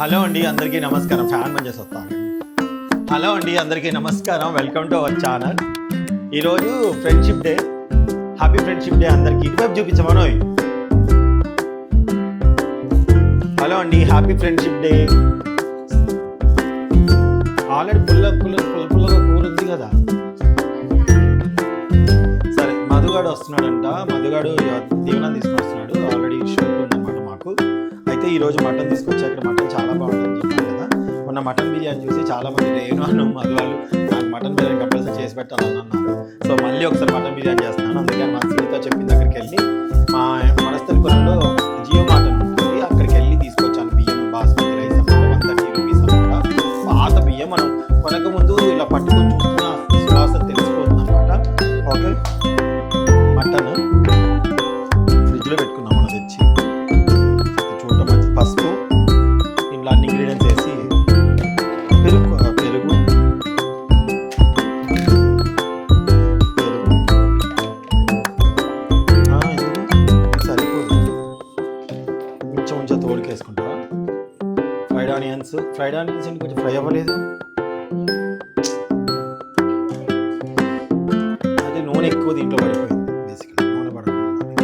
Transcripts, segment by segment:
Hello అండి అందరికీ నమస్కారం. ఫ్యాన్ పని వస్తాను హలో అండి అందరికీ నమస్కారం. Welcome to our channel. ఈరోజు friendship day. Happy friendship day అందరికీ. ఇటువైపు చూపించమను హలో అండి హ్యాపీ ఫ్రెండ్షిప్ డే. ఆల్రెడీ పుల్ల పుల్ల పుల్ల పుల్లగా కూరుంది కదా. సరే మధుగాడు వస్తున్నాడంట. మధుగాడు దీవెన తీసుకున్నాడు ఈ రోజు మటన్ తీసుకొచ్చి అక్కడ మటన్ చాలా బాగుంటుంది చెప్పాను కదా. మొన్న మటన్ బిర్యానీ చూసి చాలా మంది నేను అను మధు వాళ్ళు నాకు మటన్ బిర్యానీ కంపల్సరీ చేసి పెట్టాలన్నాను సో మళ్ళీ ఒకసారి మటన్ బిర్యానీ చేస్తున్నాను. అందుకని మా సునీత చెప్పిన దగ్గరికి వెళ్ళి. మా మనస్థలిపురంలో నూనె ఎక్కువ దీంట్లో పడిపోయింది బేసిక్గా నూనె పడకుండా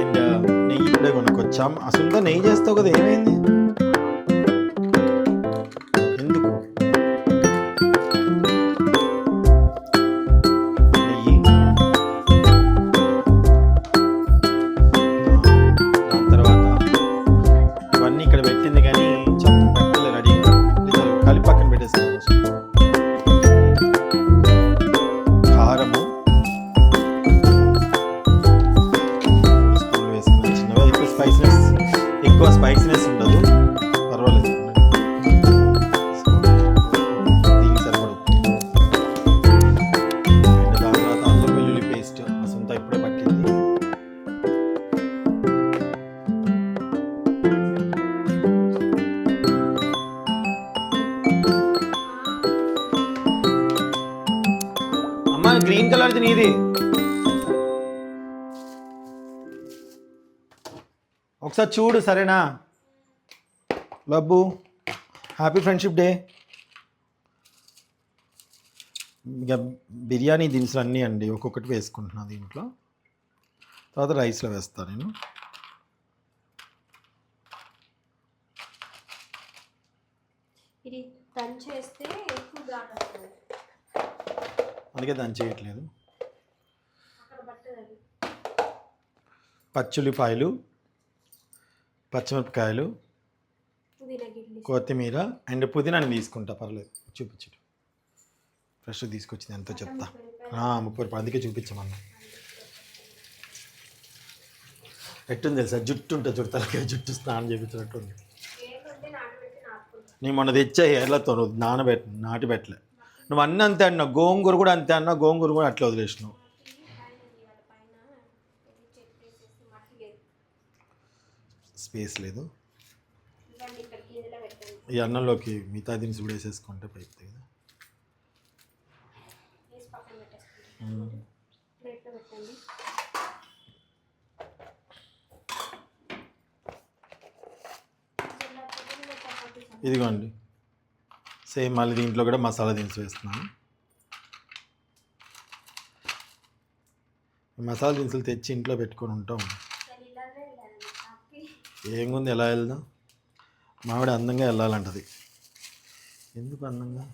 అండ్ నెయ్యి ఇప్పుడే కొనుక్కొచ్చాం అసలు నెయ్యి చేస్తావు కదా ఏమైంది ఒకసారి చూడు సరేనా? లబ్బు హ్యాపీ ఫ్రెండ్షిప్ డే ఇక బిర్యానీ దినుసులు అన్నీ అండి ఒక్కొక్కటి వేసుకుంటున్నా దీంట్లో. తర్వాత రైస్లో వేస్తాను నేను. ఇది అందుకే దాన్ని చేయట్లేదు పచ్చుల్లిపాయలు. పచ్చిమిరపకాయలు కొత్తిమీర అండ్ పుదీనాని తీసుకుంటా పర్లేదు. చూపించు ఫ్రెష్ తీసుకొచ్చింది ఎంతో చెప్తా. ముప్పై రూపాయలు. అందుకే చూపించమన్నా. ఎట్టుంది తెలుసా? జుట్టు ఉంటుంది జుట్టు తలకే జుట్టు స్నానం చేయించినట్టు ఉంది ఏంటంటే నానబెట్టి నాటుకుంటాం. నేను మొన్న తెచ్చా ఎర్లతో నువ్వు నానబెట్ నాటి పెట్టలే. నువ్వు అన్నీ అంతే అన్నావు. గోంగూర కూడా అంతే అన్నావు. గోంగూర కూడా అట్లా వదిలేసినావు పైన వాళ్ళ పైన ఇది చెట్టు వేసేసి మట్టి లేదు స్పేస్ లేదు. ఈ అన్నంలోకి మిగతా దినుసు కూడా వేసేసుకుంటే పైకి కదా. ఇదిగోండి. సేమ్ మళ్ళీ దీంట్లో కూడా మసాలా దినుసు వేస్తున్నాను. మసాలా దినుసులు తెచ్చి ఇంట్లో పెట్టుకొని ఉంటాం నేను ఇలానే వెళ్ళాను షాప్కి ఏంగుంది ఎలా వెళ్దాం? మావిడ అందంగా వెళ్ళాలంటది. ఎందుకు అందంగా?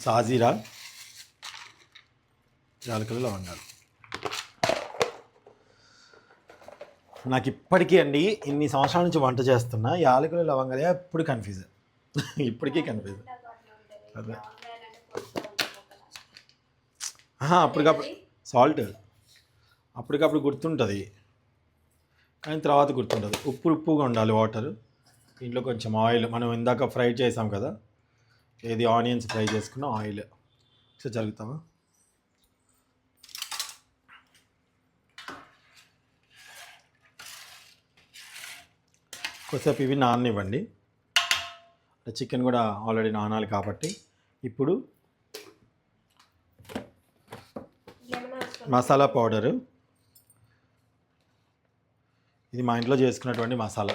సాజీరా? యాలకులు లవంగాలు నాకు ఇప్పటికీ అండి ఇన్ని సంవత్సరాల నుంచి వంట చేస్తున్నా యాలకులు లవంగాలే ఎప్పుడు కన్ఫ్యూజ్ ఇప్పటికీ కన్ఫ్యూజ్ అదే. అప్పటికప్పుడు సాల్ట్ అప్పటికప్పుడు గుర్తుంటుంది. కానీ తర్వాత గుర్తుంటుంది ఉప్పు ఉప్పుగా ఉండాలి వాటర్ దీంట్లో కొంచెం ఆయిల్ మనం ఇందాక ఫ్రై చేసాం కదా? ఏది ఆనియన్స్ ఫ్రై చేసుకున్న ఆయిల్ ఒకసారి జరుగుతామా కొద్దిసేపు ఇవి నాననివ్వండి. చికెన్ కూడా ఆల్రెడీ నానాలి కాబట్టి. ఇప్పుడు మసాలా పౌడరు ఇది మా ఇంట్లో చేసుకున్నటువంటి మసాలా.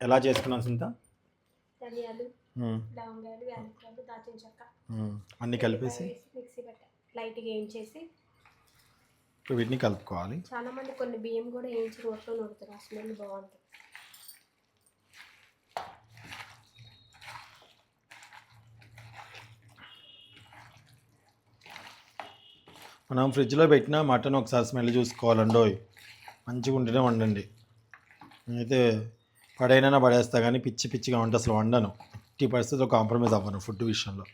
ఎలా చేసుకున్నాను సింత ధనియాలు లవంగాలు యాలకులు దాచిన చెక్క. అన్నీ కలిపేసి? మిక్సీ పెట్టా లైట్గా వేయించేసి వీటిని కలుపుకోవాలి. చాలా మంది కొన్ని బియ్యం కూడా వేయించి రోట్లో నూరుతారు. ఆ స్మెల్ బాగుంటుంది. మనం ఫ్రిడ్జ్లో పెట్టిన మటన్ ఒకసారి స్మెల్ చూసుకోవాలండోయ్. మంచిగా ఉంటేనే వండండి. నేనైతే పడైనా పడేస్తా కానీ పిచ్చి పిచ్చిగా ఉంటే అసలు వండను. ఎట్టి పరిస్థితుల్లో కాంప్రమైజ్ అవ్వను ఫుడ్ విషయంలో.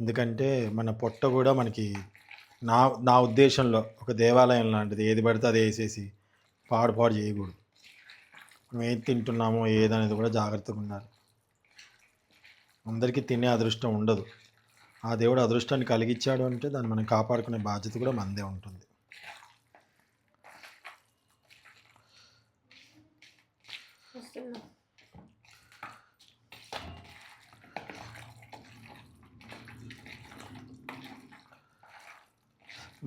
ఎందుకంటే మన పొట్ట కూడా మనకి నా నా ఉద్దేశంలో ఒక దేవాలయం లాంటిది. ఏది పడితే అది వేసేసి పాడు పాడు చేయకూడదు. మనం ఏది తింటున్నామో ఏదనేది కూడా జాగ్రత్తగా ఉండాలి. అందరికీ తినే అదృష్టం ఉండదు. ఆ దేవుడు అదృష్టాన్ని కలిగించాడు అంటే దాన్ని మనం కాపాడుకునే బాధ్యత కూడా మనదే ఉంటుంది.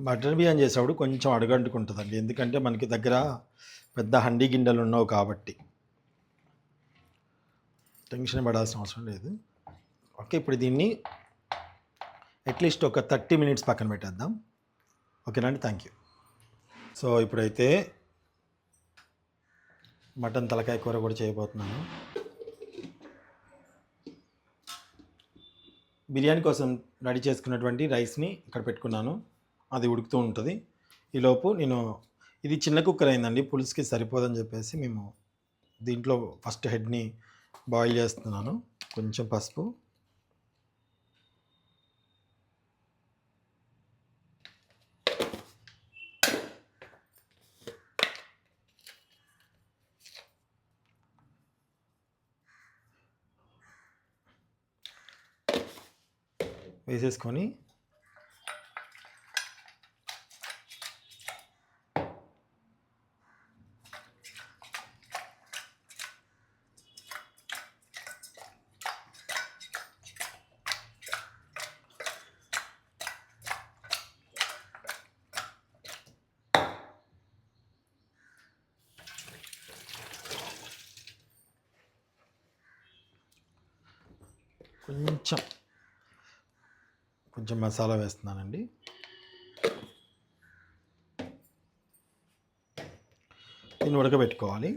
మటన్ బిర్యానీ చేసేవాడు కొంచెం అడగంటుకుంటుందండి. ఎందుకంటే మనకి దగ్గర పెద్ద హండీ గిన్నెలు ఉన్నావు కాబట్టి. టెన్షన్ పడాల్సిన అవసరం లేదు. ఓకే ఇప్పుడు దీన్ని అట్లీస్ట్ ఒక థర్టీ మినిట్స్ పక్కన పెట్టేద్దాం. ఓకేనండి థ్యాంక్ యూ సో ఇప్పుడైతే మటన్ తలకాయ కూర కూడా చేయబోతున్నాను. బిర్యానీ కోసం రెడీ చేసుకున్నటువంటి రైస్ని ఇక్కడ పెట్టుకున్నాను. అది ఉడుకుతూ ఉంటుంది. ఈలోపు నేను ఇది చిన్న కుక్కర్ అయిందండి పులుసుకి సరిపోదని చెప్పేసి మేము దీంట్లో ఫస్ట్ హెడ్ని బాయిల్ చేస్తున్నాను కొంచెం పసుపు. వేసేసుకొని కొంచెం కొంచెం మసాలా వేస్తున్నానండి. దీన్ని ఉడకబెట్టుకోవాలి.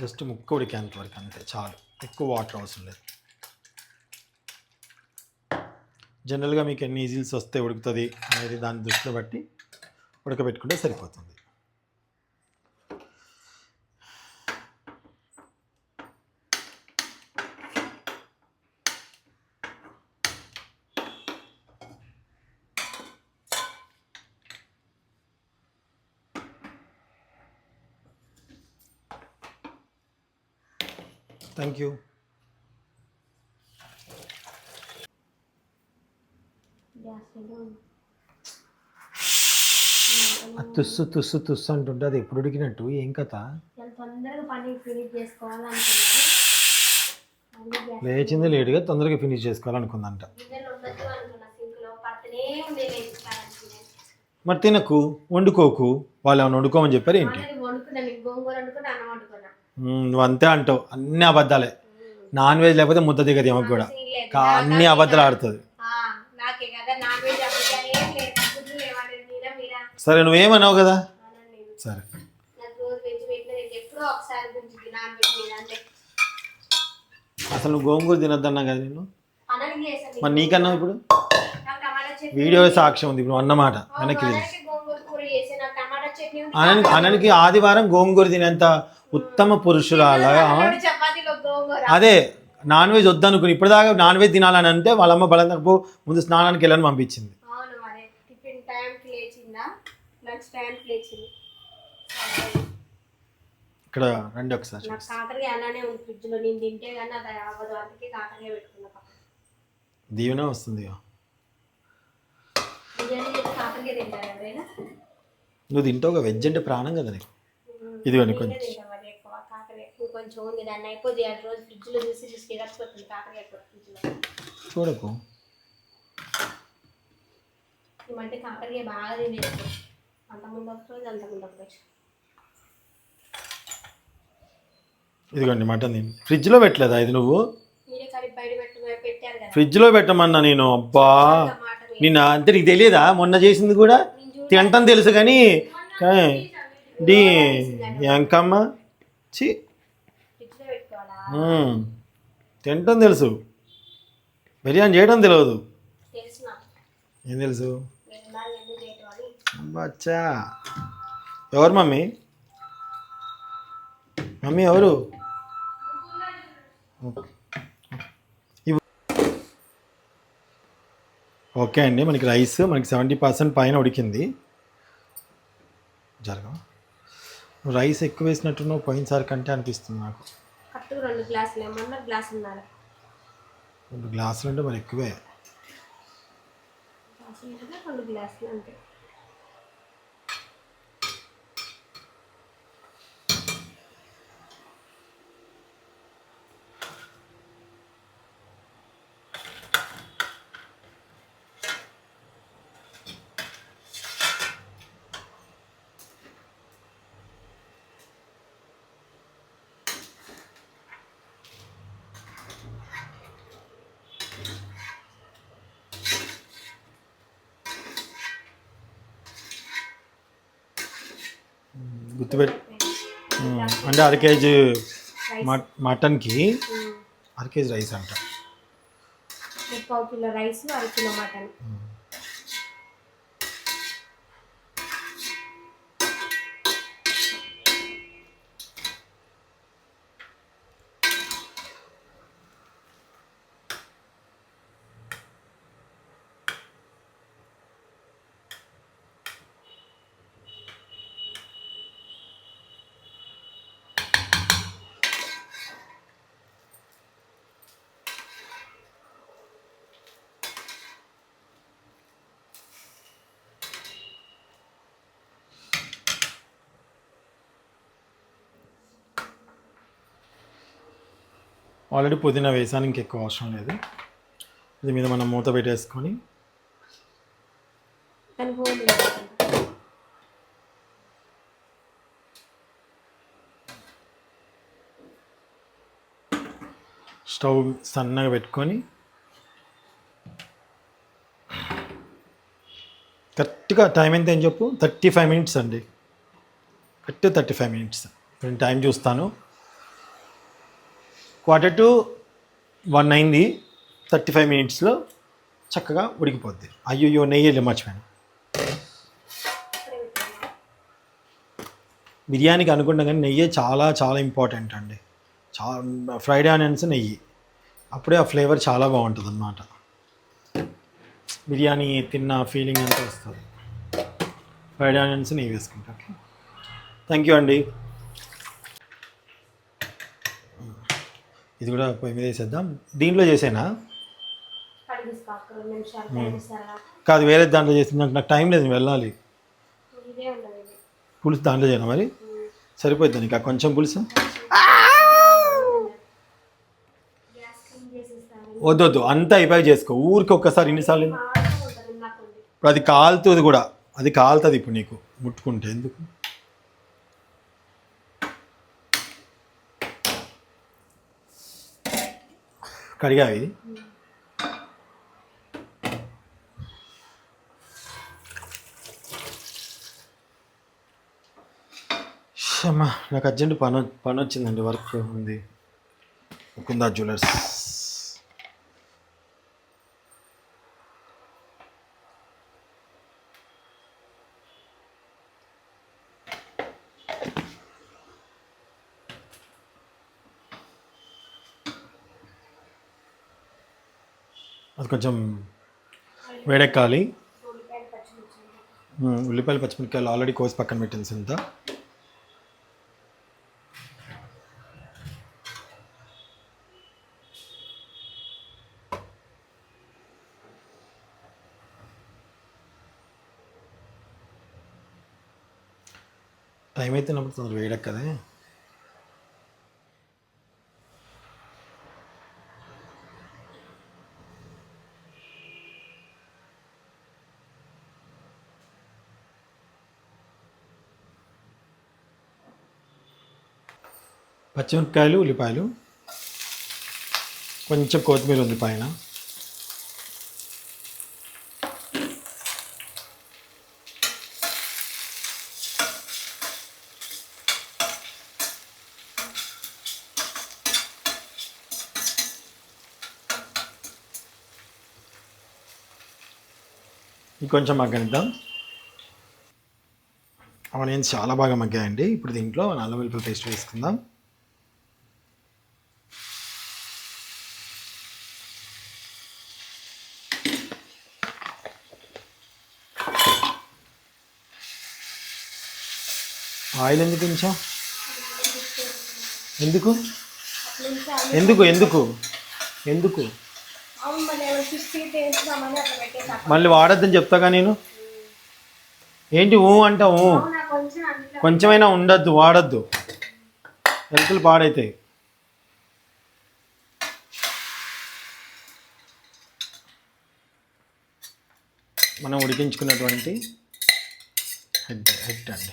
జస్ట్ ముక్క ఉడికేంత వరకు అంతే చాలు. ఎక్కువ వాటర్ అవసరం లేదు. జనరల్గా మీకు ఎన్ని ఈజిల్స్ వస్తే ఉడుకుతుంది అనేది దాని దృష్టిలో బట్టి ఉడకబెట్టుకుంటే సరిపోతుంది. థ్యాంక్ యూ తుస్సు తుస్సు తుస్సు అంటుంటే అది ఎప్పుడు ఉడికినట్టు? ఏం కథ? లేచింది లేటుగా తొందరగా ఫినిష్ చేసుకోవాలనుకుందంట. మరి తినకు వండుకోకు వాళ్ళు ఏమైనా వండుకోమని చెప్పారు ఏంటి మనకి వండుకున్నా మీకు గోంగూర వండుకున్నా అన్నం వండుకున్నా మ్మ్, నువ్వు అంతే అంటావు. అన్ని అబద్ధాలే. నాన్ వెజ్ లేకపోతే ముద్ద దిగదు ఏమకు కూడా. అన్ని అబద్ధాలు ఆడుతుంది. సరే నువ్వేమన్నావు కదా. సరే. అసలు నువ్వు గోంగూర తినొద్దన్నా కదా నేను మరి నీకన్నా ఇప్పుడు? వీడియో సాక్ష్యం ఉంది ఇప్పుడు అన్నమాట. వెనక్కి అననికి ఆదివారం గోంగూర తినేంత ఉత్తమ పురుషురాలా అన్నోడు చపాతీలో గోంగూర అదే నాన్ వెజ్ వద్దనుకుని ఇప్పటిదాకా నాన్ వెజ్ తినాలని అంటే వాళ్ళ అమ్మ బలంగా పో ముందు స్నానానికి వెళ్ళని పంపించింది. ఇక్కడ రండి ఒకసారి. దీవెనే వస్తుంది నువ్వు తింటావు వెజ్ అంటే ప్రాణం కదా నీకు. ఇదిగోండి నేనే కొంచెం ఉంది దాన్ని ఆ రోజు ఫ్రిడ్జ్లో చూసి కాకరకాయ ఫ్రిడ్జ్లో చూడకు. మధ్య కాకరకాయ బాగా తినేది. అంతకుముందు ఒక రోజు అంతకుముందు ఒక రోజు. ఇదిగోండి మటన్ ఫ్రిడ్జ్లో పెట్టలేదా ఇది నువ్వు? ఫ్రిడ్జ్లో పెట్టమన్నా నేను అబ్బా! నిన్న అంతే నీకు తెలియదా? మొన్న చేసింది కూడా? తింటాం తెలుసు కానీ డి ఎంకమ్మ చి. తింటాం తెలుసు. బిర్యానీ చేయడం తెలియదు ఏం తెలుసు? బచ్చా ఎవరు మమ్మీ? మమ్మీ ఎవరు. ఓకే అండి మనకి రైస్ మనకి సెవెంటీ పర్సెంట్ పైన ఉడికింది. జరగ రైస్ ఎక్కువ వేసినట్టున్నావు పోయినసారి కంటే అనిపిస్తుంది నాకు. కరెక్ట్గా రెండు గ్లాసులు ఏమన్నా గ్లాస్ ఉన్నారు రెండు గ్లాసులు అంటే మరి ఎక్కువే. గ్లాసులు ఉంటే రెండు గ్లాసులు అంతే. గుర్తుపెట్టి. అంటే అర కేజీ మట్ మటన్కి అర కేజీ రైస్ అంట. ఒక పావు కిలో రైస్ అర కిలో మటన్. ఆల్రెడీ పుదీనా వేసాను ఇంకెక్కువ అవసరం లేదు. దీని మీద మనం మూత పెట్టేసుకొని స్టవ్ సన్నగా పెట్టుకొని కరెక్ట్గా టైం ఎంత ఏం చెప్పు? థర్టీ ఫైవ్ మినిట్స్ అండి. Correct thirty five minutes. నేను టైం చూస్తాను. క్వార్టర్ టు వన్ అయింది థర్టీ ఫైవ్ మినిట్స్లో చక్కగా ఉడికిపోద్ది. అయ్యో నెయ్యి వెళ్ళి మర్చిపోయాను. బిర్యానీకి అనుకున్న కానీ నెయ్యి చాలా చాలా ఇంపార్టెంట్ అండి. చాలా ఫ్రైడ్ ఆనియన్స్ నెయ్యి. అప్పుడే ఆ ఫ్లేవర్ చాలా బాగుంటుంది అన్నమాట బిర్యానీ తిన్న ఫీలింగ్ అంతా వస్తుంది. ఫ్రైడ్ ఆనియన్స్ నెయ్యి వేసుకుంటా. ఓకే. థ్యాంక్ యూ అండి. ఇది కూడా పొయ్యి మీద వేసేద్దాం. దీంట్లో చేసేనా? కాదు వేరే దాంట్లో చేసింది నాకు నాకు టైం లేదు వెళ్ళాలి. పులుసు దాంట్లో చేయనా మరి? సరిపోద్ది నీకు కొంచెం పులుసు? గ్యాస్ క్లీన్ చేసేస్తాను వద్దు వద్దు. అంతా అయిపోయి చేసుకో. ఊరికి ఒక్కసారి నాకుంది ఇప్పుడు అది కాలుతుంది కూడా. అది కాలుతుంది ఇప్పుడు నీకు. ముట్టుకుంటే ఎందుకు? కడిగావి. అమ్మా నాకు అర్జెంట్ పని పని వచ్చిందండి వర్క్ ఉంది. ముకుందా జ్యువెలర్స్. అది కొంచెం వేడెక్కాలి. ఉల్లిపాయలు పచ్చిమిరపకాయలు ఆల్రెడీ కోసి పక్కన పెట్టింది సింత పచ్చిమిరపకాయలు ఉల్లిపాయలు కొంచెం కొత్తిమీర ఉంది పైన. ఇంకొంచెం మగ్గనిద్దాం. ఆనియన్స్ చాలా బాగా మగ్గాయండి. ఇప్పుడు దీంట్లో నల్ల వెల్లుల్లి పేస్ట్ వేసుకుందాం. ఆయిల్ ఎందుకు ఉంచాం ఎందుకు? ఎందుకు ఎందుకు? ఎందుకు? మళ్ళీ వాడొద్దని చెప్తాగా నేను? ఏంటి ఊ అంటావు? ఊ. కొంచెమైనా ఉండద్దు వాడద్దు. హెల్త్లు పాడైతాయి. మనం ఉడికించుకున్నటువంటి హెడ్ హెడ్ అండి.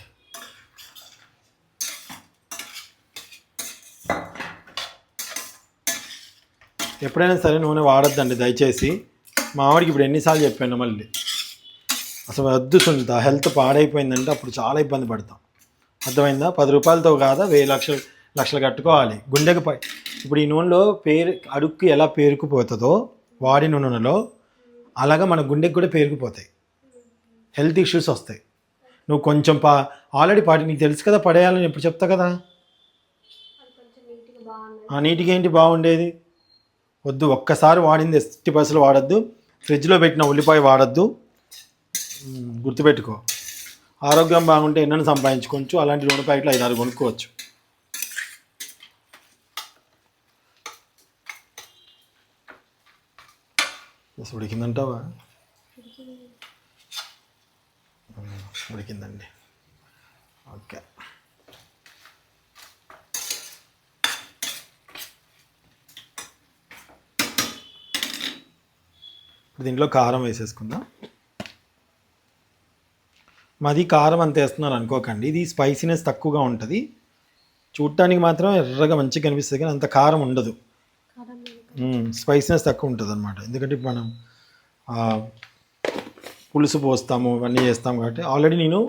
ఎప్పుడైనా సరే నూనె వాడొద్దండి దయచేసి. మావాడికి ఇప్పుడు ఎన్నిసార్లు చెప్పాను మళ్ళీ. అసలు వద్దు సునీత హెల్త్ పాడైపోయిందంటే అప్పుడు చాలా ఇబ్బంది పడతాం. అర్థమైందా? పది రూపాయలతో కాదా వెయ్యి లక్షలు లక్షలు కట్టుకోవాలి. గుండెకు పై ఇప్పుడు ఈ నూనెలో పేరు అడుక్కి ఎలా పేరుకుపోతుందో వాడిన నూనెలో అలాగా మన గుండెకి కూడా పేరుకుపోతాయి. హెల్త్ ఇష్యూస్ వస్తాయి. నువ్వు కొంచెం పా ఆల్రెడీ పాటి నీకు తెలుసు కదా పడేయాలని ఎప్పుడు చెప్తా కదా? ఆ నీటికి ఏంటి బాగుండేది? వద్దు ఒక్కసారి వాడింది ఎస్టీ పైసలు వాడద్దు ఫ్రిడ్జ్లో పెట్టిన ఉల్లిపాయ వాడద్దు. గుర్తుపెట్టుకో. ఆరోగ్యం బాగుంటే ఎన్నైనా సంపాదించుకోవచ్చు అలాంటి నూనె ప్యాకెట్లు ఐదారు కొనుక్కోవచ్చు. అసలు ఉడికిందంటావా? ఉడికిందండి. ఓకే. ఇప్పుడు దీంట్లో కారం వేసేసుకుందాం. మాది కారం అంత వేస్తున్నారు అనుకోకండి. ఇది స్పైసీనెస్ తక్కువగా ఉంటుంది. చూడటానికి మాత్రం ఎర్రగా మంచిగా కనిపిస్తుంది కానీ అంత కారం ఉండదు. స్పైసీనెస్ తక్కువ ఉంటుంది అనమాట ఎందుకంటే ఇప్పుడు మనం పులుసు పోస్తాము ఇవన్నీ చేస్తాము కాబట్టి ఆల్రెడీ నేను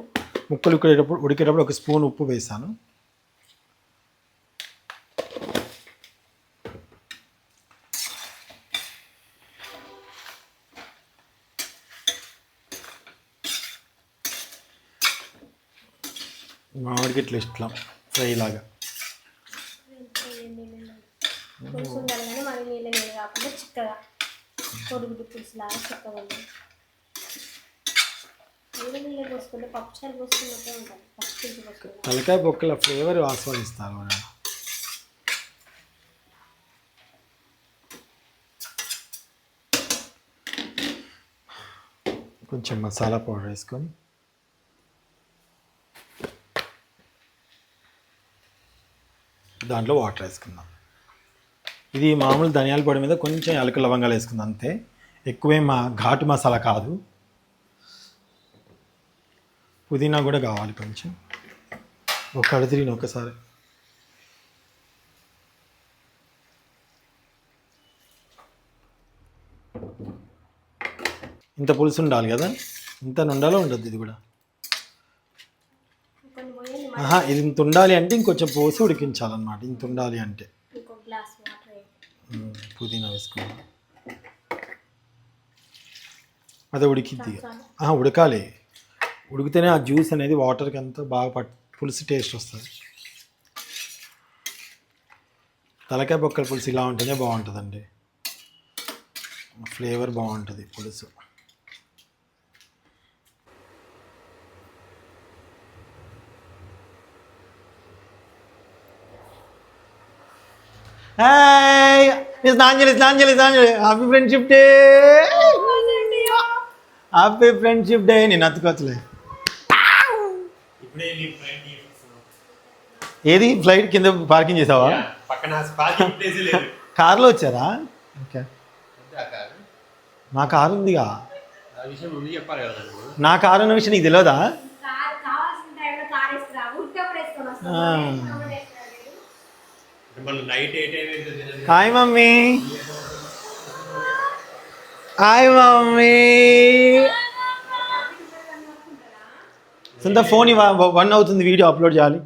ముక్కలు ఉడికేటప్పుడు ఉడికేటప్పుడు ఒక స్పూన్ ఉప్పు వేసాను. మామిడికి ఇట్లా ఇష్టం ఫ్రై లాగా నీళ్ళు లేదు. పులుసు ఉండాలి కానీ మరి నీళ్ళ నీళ్ళు కాకుండా చిక్కగా కొడుగుడు పులుసు లాగా చిక్కగా ఉంది నీళ్ళ నీళ్ళు పోసుకుంటే పప్పుచారు పోసుకున్నట్టే ఉంటుంది పప్పు పులుసు పోసుకుంటే తలకాయ బొక్కల ఫ్లేవర్ ఆస్వాదిస్తారు. కొంచెం మసాలా పౌడర్ వేసుకొని దాంట్లో వాటర్ వేసుకుందాం. ఇది మామూలు ధనియాల పొడి మీద కొంచెం ఎలక లవంగాలు వేసుకుందాం అంతే. ఎక్కువే మా ఘాటు మసాలా కాదు. పుదీనా కూడా కావాలి కొంచెం. ఒక కడతిరిని ఒకసారి. ఇంత పులుసు ఉండాలి కదా? ఇంత ఉండాలో ఉండద్దు ఇది కూడా. ఆహా ఇది ఇంత ఉండాలి అంటే ఇంకొంచెం పోసి ఉడికించాలన్నమాట. ఇంత ఉండాలి అంటే. పుదీనా వేసుకున్నాం అదే ఉడికిద్ది. ఆహా, ఉడకాలి. ఉడికితేనే ఆ జ్యూస్ అనేది వాటర్కి అంతా బాగా పట్ పులుసు టేస్ట్ వస్తుంది. తలకాయ బొక్కల పులుసు ఇలా ఉంటేనే బాగుంటుందండి. ఫ్లేవర్ బాగుంటుంది పులుసు. హాయ్ మిస్ నాంజలి నాంజలి నాంజలి happy friendship day happy friendship day నేను అతుకోవచ్చులే ఏది? ఫ్లైట్ కింద పార్కింగ్ చేసావా? పక్కన పార్కింగ్ ప్లేస్ లేదు. కార్లో వచ్చారా? ఓకే నా కారు ఉందిగా. నా కారు ఉన్న విషయం నీకు తెలియదా హాయ్ మమ్మీ. Hi mummy. సొంత ఫోన్ ఇవ్వ వన్ అవుతుంది వీడియో అప్లోడ్ చేయాలి.